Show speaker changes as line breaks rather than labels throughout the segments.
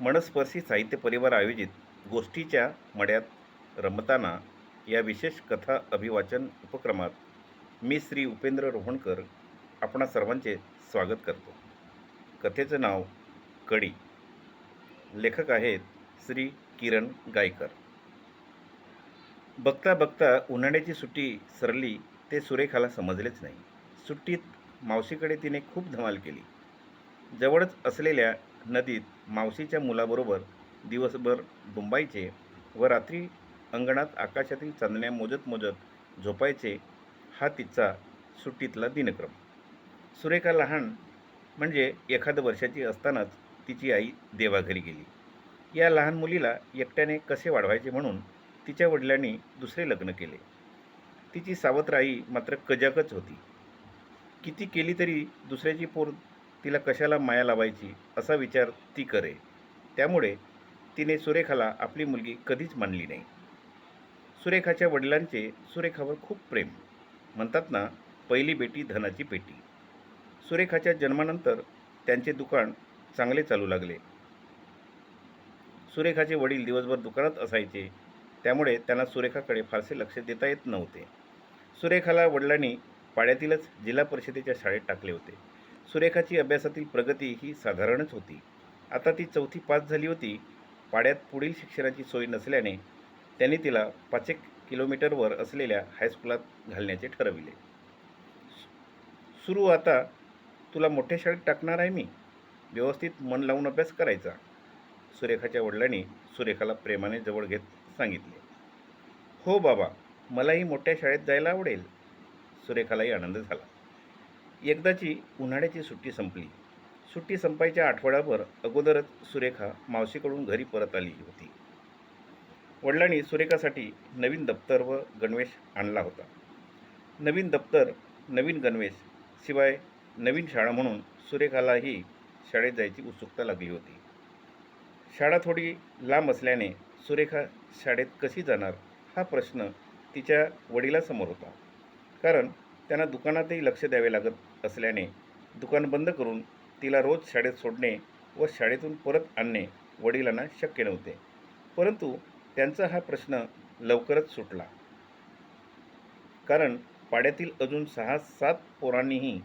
मनस्पर्शी साहित्य परिवार आयोजित गोष्टीच्या मड्यात रमताना या विशेष कथा अभिवाचन उपक्रमात मी श्री उपेंद्र रोहणकर आपणा सर्वांचे स्वागत करतो. कथेचं नाव कडी. लेखक आहेत श्री किरण गायकर. बघता बघता उन्हाळ्याची सुट्टी सरली ते सुरेखाला समजलेच नाही. सुट्टीत मावशीकडे तिने खूप धमाल केली. जवळच असलेल्या नदीत मावशीच्या मुलाबरोबर दिवसभर बुंबायचे व रात्री अंगणात आकाशातील चांदण्या मोजत मोजत झोपायचे हा तिचा सुट्टीतला दिनक्रम. सुरेखा लहान म्हणजे एखाद वर्षाची असतानाच तिची आई देवाघरी गेली. या लहान मुलीला एकट्याने कसे वाढवायचे म्हणून तिच्या वडिलांनी दुसरे लग्न केले. तिची सावत्र आई मात्र कजाकच होती. किती केली तरी दुसऱ्याची पोर तिला कशाला माया लावायची असा विचार ती करे. त्यामुळे तिने सुरेखाला आपली मुलगी कधीच मानली नाही. सुरेखाच्या वडिलांचे सुरेखावर खूप प्रेम. म्हणतात ना पहिली बेटी धनाची पेटी. सुरेखाच्या जन्मानंतर त्यांचे दुकान चांगले चालू लागले. सुरेखाचे वडील दिवसभर दुकानात असायचे. त्यामुळे त्यांना सुरेखाकडे फारसे लक्ष देता येत नव्हते. सुरेखाला वडिलांनी पाड्यातीलच जिल्हा परिषदेच्या शाळेत टाकले होते. सुरेखाची अभ्यासातील प्रगती ही साधारणच होती. आता ती चौथी पास झाली होती. पाड्यात पुढील शिक्षणाची सोय नसल्याने त्यांनी तिला पाचेक किलोमीटरवर असलेल्या हायस्कूलात घालण्याचे ठरविले. सुरू आता. तुला मोठ्या शाळेत टाकणार आहे मी. व्यवस्थित मन लावून अभ्यास करायचा. सुरेखाच्या वडिलांनी सुरेखाला प्रेमाने जवळ घेत सांगितले. हो बाबा. मलाही मोठ्या शाळेत जायला आवडेल. सुरेखालाही आनंद झाला. एकदाची उन्हाळ्याची सुट्टी संपली. सुट्टी संपायच्या आठवड्याभर अगोदरच सुरेखा मावशीकडून घरी परत आली होती. वडिलांनी सुरेखासाठी नवीन दप्तर व गणवेश आणला होता. नवीन दप्तर नवीन गणवेश शिवाय नवीन शाळा म्हणून सुरेखालाही शाळेत जायची उत्सुकता लागली होती. शाळा थोडी लांब असल्याने सुरेखा शाळेत कशी जाणार हा प्रश्न तिच्या वडिलासमोर होता. कारण त्यांना दुकानातही लक्ष द्यावे लागत असल्याने दुकान बंद करून तिला रोज शाळेत सोडणे व शाळेतून परत आणणे वडिलांना शक्य नव्हते. परंतु त्यांचा हा प्रश्न लवकरच सुटला. कारण पाड्यातील अजून सहा सात पोरांनीही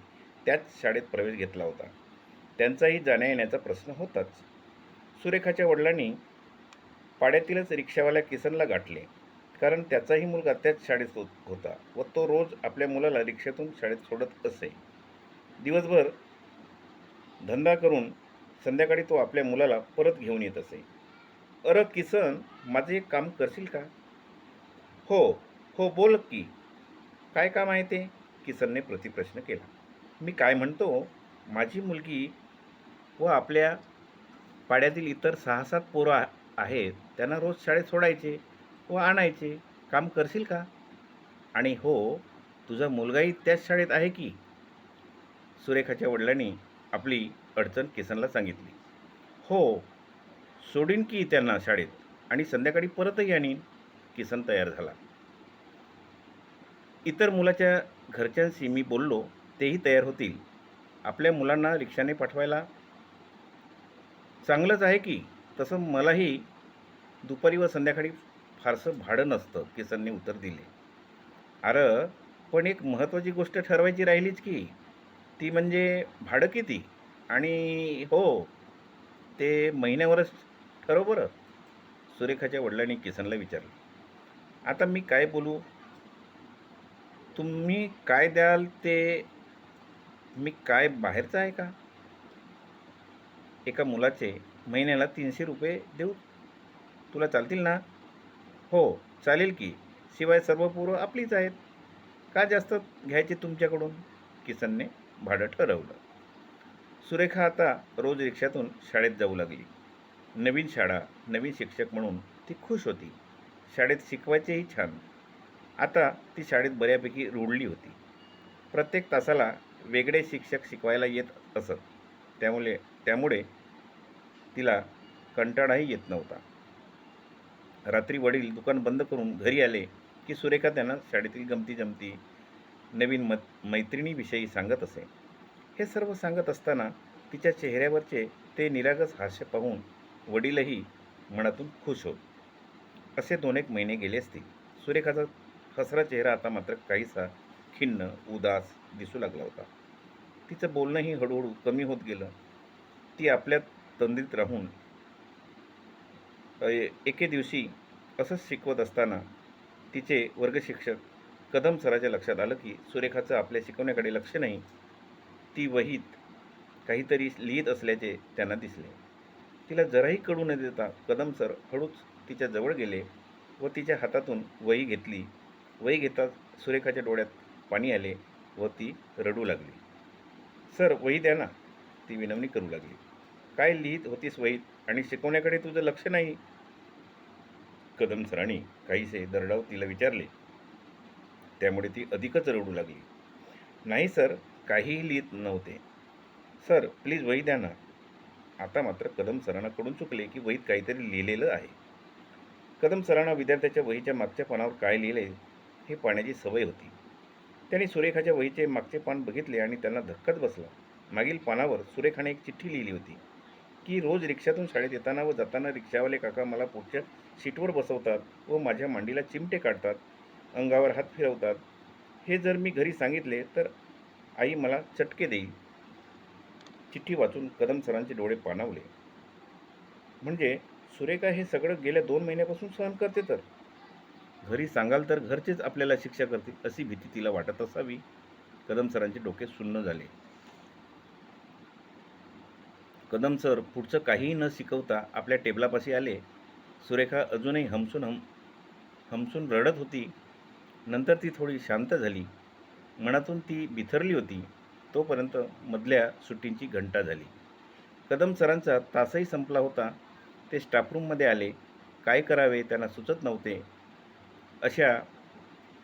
त्याच शाळेत प्रवेश घेतला होता. त्यांचाही जाण्या येण्याचा प्रश्न होताच. सुरेखाच्या वडिलांनी पाड्यातीलच रिक्षावाल्या किसनला गाठले. कारण त्याचाही मुलगा त्याच शाळेत होत होता व तो रोज आपल्या मुलाला रिक्षातून शाळेत सोडत असे. दिवसभर धंदा करून संध्याकाळी तो आपल्या मुलाला परत घेऊन येत असे. अरे किसन माझे एक काम करशील का? हो हो बोल की. काय काम आहे ते? किसनने प्रतिप्रश्न केला. मी काय म्हणतो? माझी मुलगी व आपल्या पाड्यातील इतर सहा सात पोरं आहेत. त्यांना रोज शाळेत सोडायचे व आणायचे. काम करशील का? आणि हो तुझा मुलगाही त्याच शाळेत आहे की? सुरेखाच्या वडिलांनी आपली अडचण किसनला सांगितली. हो सोडीन की त्यांना शाळेत आणि संध्याकाळी परतही आणीन किसन तयार झाला. इतर मुलाच्या घरच्यांशी मी बोललो तेही तयार होतील. आपल्या मुलांना रिक्षाने पाठवायला चांगलंच आहे की? तसं मलाही दुपारी व संध्याकाळी फारसं भाडं नसतं किसनने उत्तर दिले. अरे पण एक महत्त्वाची गोष्ट ठरवायची राहिलीच की ती म्हणजे भाडं किती? आणि हो ते महिन्यावरच ठरव बरं. सुरेखाच्या वडिलांनी किसनला विचारलं. आता मी काय बोलू? तुम्ही काय द्याल ते? मी काय बाहेरचं आहे का? एका मुलाचे महिन्याला तीनशे रुपये देऊ? तुला चालतील ना? हो चालेल की. शिवाय सर्व पूर्व आपलीच आहेत. का जास्त घ्यायचे तुमच्याकडून? किसनने भाडं ठरवलं. सुरेखा आता रोज रिक्षातून शाळेत जाऊ लागली. नवीन शाळा नवीन शिक्षक म्हणून ती खुश होती. शाळेत शिकवायचेही छान. आता ती शाळेत बऱ्यापैकी रुळली होती. प्रत्येक तासाला वेगळे शिक्षक शिकवायला येत असत. त्यामुळे त्यामुळे तिला कंटाळाही येत नव्हता. रात्री वडील दुकान बंद करून घरी आले की सुरेखा त्यांना शाळेतील गमती जमती नवीन मत मैत्रिणीविषयी सांगत असे. हे सर्व सांगत असताना तिच्या चेहऱ्यावरचे ते निरागस हास्य पाहून वडीलही मनातून खुश होत. असे दोन एक महिने गेले असतील. सुरेखाचा हसरा चेहरा आता मात्र काहीसा खिन्न उदास दिसू लागला होता. तिचं बोलणंही हळूहळू कमी होत गेलं. ती आपल्या तंद्रीत राहून एके दिवशी असंच शिकवत असताना तिचे वर्गशिक्षक कदम सराच्या लक्षात आलं की सुरेखाचं आपल्या शिकवण्याकडे लक्ष नाही. ती वहीत काहीतरी लिहित असल्याचे त्यांना दिसले. तिला जराही कळू न देता कदम सर हळूच तिच्या जवळ गेले व तिच्या हातातून वही घेतली. वही घेताच सुरेखाच्या डोळ्यात पाणी आले व ती रडू लागली. सर वही द्या ना. ती विनवणी करू लागली. काय लिहित होतीस वहीत? आणि शिकवण्याकडे तुझं लक्ष नाही? कदम सरांनी काहीसे दरडाव तिला विचारले. त्यामुळे ती अधिकच रडू लागली. नाही सर काहीही लिहित नव्हते. सर प्लीज वही द्या ना. आता मात्र कदम सरांना कडून चुकले की वहीत काहीतरी लिहिलेलं आहे. कदम सरांना विद्यार्थ्याच्या वहीच्या मागच्या पानावर काय लिहिले हे पाण्याची सवय होती. त्यांनी सुरेखाच्या वहीचे मागचे पान बघितले आणि त्यांना धक्काच बसला. मागील पानावर सुरेखाने एक चिठ्ठी लिहिली होती की रोज रिक्षातून शाळेत येताना व जाताना रिक्षावाले काका मला पुढच्या सीटवर बसवतात व माझ्या मांडीला चिमटे काढतात. अंगावर हात फिरवतात. हे जर मी घरी सांगितले तर आई मला चटके देईल. चिठ्ठी वाचून कदम सरांचे डोळे पाणावले. म्हणजे सुरेखा हे सगळं गेल्या दोन महिन्यापासून सहन करते तर? घरी सांगाल तर घरचेच आपल्याला शिक्षा करतील अशी भीती तिला वाटत असावी. कदम सरांचे डोके सुन्न झाले. कदम सर पुढचं काहीही न शिकवता आपल्या टेबलापाशी आले. सुरेखा अजूनही हमसून हम हमसून रडत होती. नंतर ती थोडी शांत झाली. मनातून ती बिथरली होती. तोपर्यंत मधल्या सुट्टींची घंटा झाली. कदम सरांचा तासही संपला होता. ते स्टाफरूममध्ये आले. काय करावे त्यांना सुचत नव्हते. अशा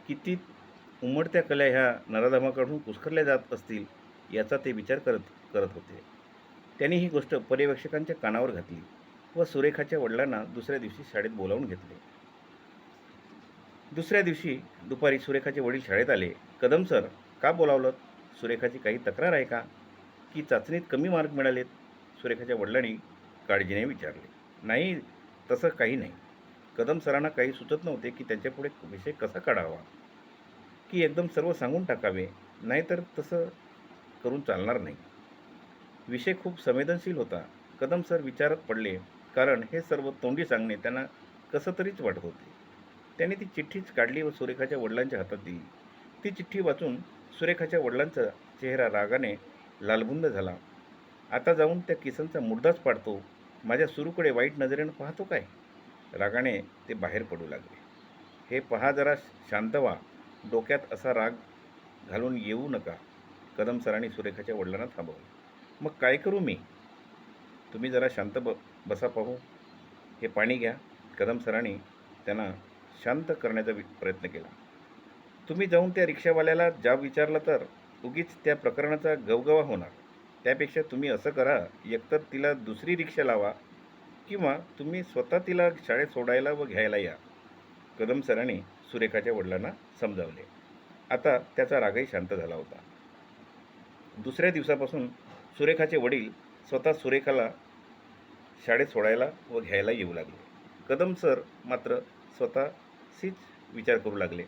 किती उमडत्या कल्या ह्या नराधमाकडून पुस्करल्या जात असतील याचा ते विचार करत करत होते. त्यांनी ही गोष्ट पर्यवेक्षकांच्या कानावर घातली व सुरेखाच्या वडिलांना दुसऱ्या दिवशी शाळेत बोलावून घेतले. दुसऱ्या दिवशी दुपारी सुरेखाचे वडील शाळेत आले. कदम सर का बोलावलं? सुरेखाची काही तक्रार आहे का? की चाचणीत कमी मार्क मिळालेत? सुरेखाच्या वडिलांनी काळजीने विचारले. नाही तसं काही नाही. कदम सरांना काही सुचत नव्हते की त्यांच्यापुढे विषय कसा काढावा. की एकदम सर्व सांगून टाकावे. नाहीतर तसं करून चालणार नाही. विषय खूप संवेदनशील होता. कदम सर विचारात पडले कारण हे सर्व तोंडी सांगणे त्यांना कसं तरीच वाटत होते. त्याने ती चिठ्ठीच काढली व सुरेखाच्या वडिलांच्या हातात दिली. ती चिठ्ठी वाचून सुरेखाच्या वडिलांचा चेहरा रागाने लालबुंद झाला. आता जाऊन त्या किसनचा मुर्दाच पाडतो. माझ्या सुरूकडे वाईट नजरेनं पाहतो काय? रागाने ते बाहेर पडू लागले. हे पहा जरा शांत व्हा. डोक्यात असा राग घालून येऊ नका. कदम सरांनी सुरेखाच्या वडिलांना थांबवलं. मग काय करू मी? तुम्ही जरा शांत ब बसा पाहू. हे पाणी घ्या. कदम सरांनी त्यांना शांत करण्याचा वि- प्रयत्न केला. तुम्ही जाऊन त्या रिक्षावाल्याला जाब विचारला तर उगीच त्या प्रकरणाचा गवगवा होणार. त्यापेक्षा तुम्ही असं करा एकतर तिला दुसरी रिक्षा लावा किंवा तुम्ही स्वतः तिला शाळेत सोडायला व घ्यायला या. कदम सरांनी सुरेखाच्या वडिलांना समजावले. आता त्याचा रागही शांत झाला होता. दुसऱ्या दिवसापासून सुरेखाचे वडील स्वतः सुरेखाला शाळेत सोडायला व घ्यायला येऊ लागले. कदम सर मात्र स्वतः स्वतःशीच विचार करू लागले.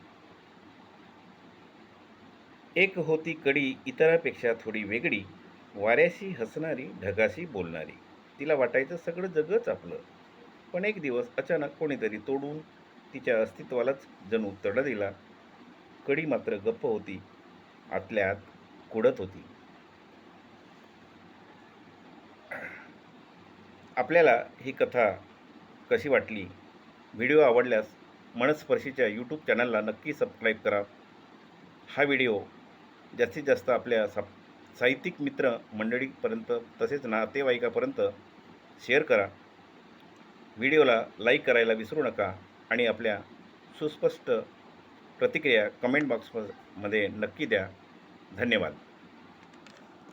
एक होती कडी इतरापेक्षा थोडी वेगळी वाऱ्याशी हसणारी ढगाशी बोलणारी. तिला वाटायचं सगळं जगच आपलं. पण एक दिवस अचानक कोणीतरी तोडून तिच्या अस्तित्वालाच जणू तडा दिला. कडी मात्र गप्प होती. आतल्या आत कुडत होती. आपल्याला ही कथा कशी वाटली? व्हिडिओ आवडल्यास मनस्पर्शीच्या यूट्यूब चॅनलला नक्की सबस्क्राईब करा. हा व्हिडिओ जास्तीत जास्त आपल्या सा साहित्यिक मित्र मंडळीपर्यंत तसेच नातेवाईकापर्यंत शेअर करा. व्हिडिओला लाईक करायला विसरू नका आणि आपल्या सुस्पष्ट प्रतिक्रिया कमेंट बॉक्समध्ये नक्की द्या. धन्यवाद.